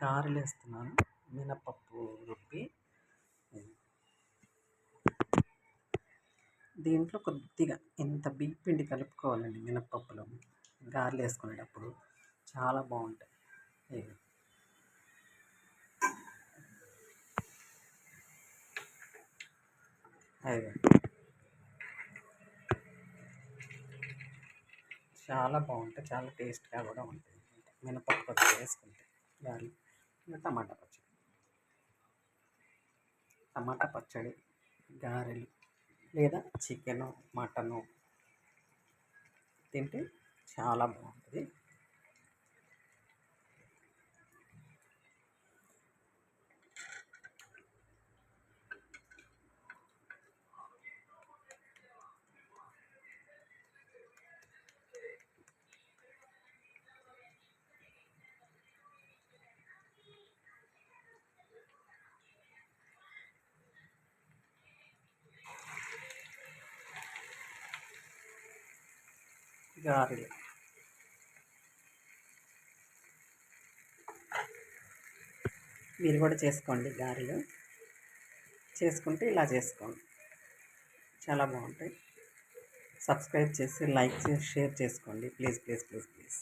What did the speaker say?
గారెలు వేస్తున్నాను మినపప్పు రుబ్బి దీంట్లో కొద్దిగా ఇంత బియ్య పిండి కలుపుకోవాలండి మినపప్పులో. గారెలు వేసుకునేటప్పుడు చాలా బాగుంటాయి. ఇవి. చాలా బాగుంటాయి. చాలా టేస్ట్గా కూడా ఉంటుంది మినపప్పు కొద్దిగా వేసుకుంటే గారెలు టమాటా పచ్చడి. టమాటా పచ్చడి గారెలు లేదా చికెను మటను తింటే చాలా బాగుంటుంది. గారెలు. మీరు కూడా చేసుకోండి గారెలు. చేసుకుంటే ఇలా చేసుకోండి. చాలా బాగుంటాయి. సబ్స్క్రైబ్ చేసి లైక్ చేసి షేర్ చేసుకోండి. Please please please please.